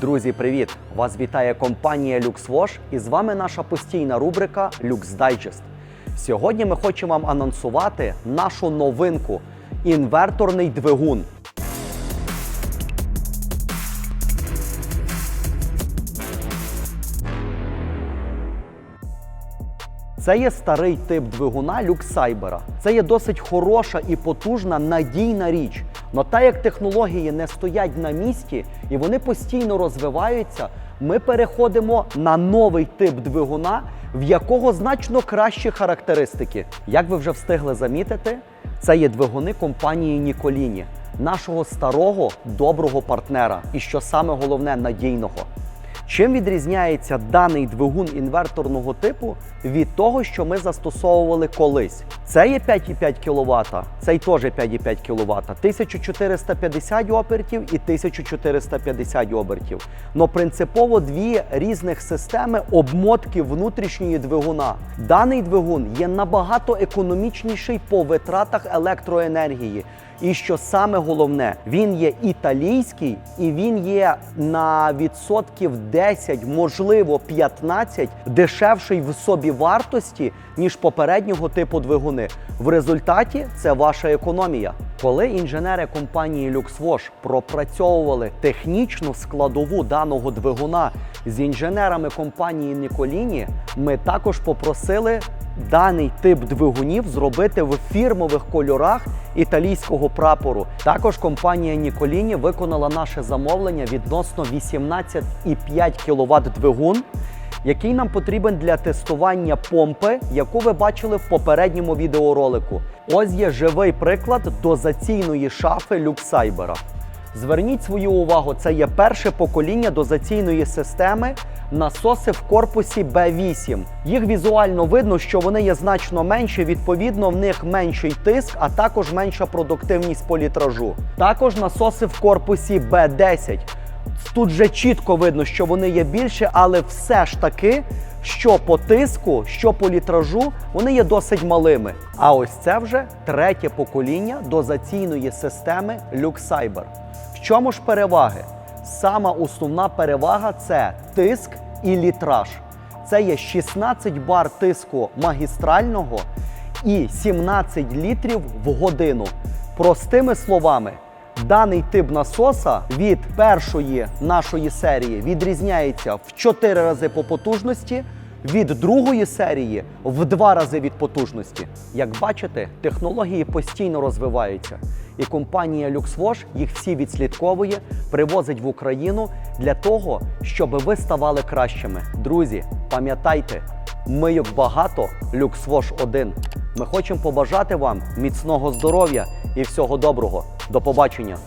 Друзі, привіт! Вас вітає компанія LuxWash і з вами наша постійна рубрика Lux Digest. Сьогодні ми хочемо вам анонсувати нашу новинку інверторний двигун. Це є старий тип двигуна Люксайбера. Це є досить хороша і потужна надійна річ. Но так як технології не стоять на місці і вони постійно розвиваються, ми переходимо на новий тип двигуна, в якого значно кращі характеристики. Як ви вже встигли замітити, це є двигуни компанії Ніколіні, нашого старого доброго партнера, і що саме головне надійного. Чим відрізняється даний двигун інверторного типу від того, що ми застосовували колись? Це є 5,5 кВт, цей теж 5,5 кВт, 1450 обертів і 1450 обертів. Но принципово дві різних системи обмотки внутрішньої двигуна. Даний двигун є набагато економічніший по витратах електроенергії. І що саме головне, він є італійський і він є на відсотків 10, можливо 15 дешевший в собі вартості, ніж попереднього типу двигуни. В результаті це ваша економія. Коли інженери компанії LuxWash пропрацьовували технічну складову даного двигуна з інженерами компанії Ніколіні, ми також попросили даний тип двигунів зробити в фірмових кольорах італійського прапору. Також компанія Ніколіні виконала наше замовлення відносно 18,5 кВт двигун, який нам потрібен для тестування помпи, яку ви бачили в попередньому відеоролику. Ось є живий приклад дозаційної шафи Люксайбера. Зверніть свою увагу, це є перше покоління дозаційної системи насоси в корпусі B8. Їх візуально видно, що вони є значно менші, відповідно, в них менший тиск, а також менша продуктивність по літражу. Також насоси в корпусі B10. Тут вже чітко видно, що вони є більше, але все ж таки, що по тиску, що по літражу, вони є досить малими. А ось це вже третє покоління дозаційної системи LuxCyber. В чому ж переваги? Сама основна перевага це тиск і літраж. Це є 16 бар тиску магістрального і 17 літрів в годину. Простими словами, Даний тип насоса від першої нашої серії відрізняється в 4 рази по потужності, від другої серії в 2 рази від потужності. Як бачите, технології постійно розвиваються, і компанія LuxWash їх всі відслідковує, привозить в Україну для того, щоб ви ставали кращими. Друзі, пам'ятайте, мийок багато, LuxWash один. Ми хочемо побажати вам міцного здоров'я і всього доброго. До побачення!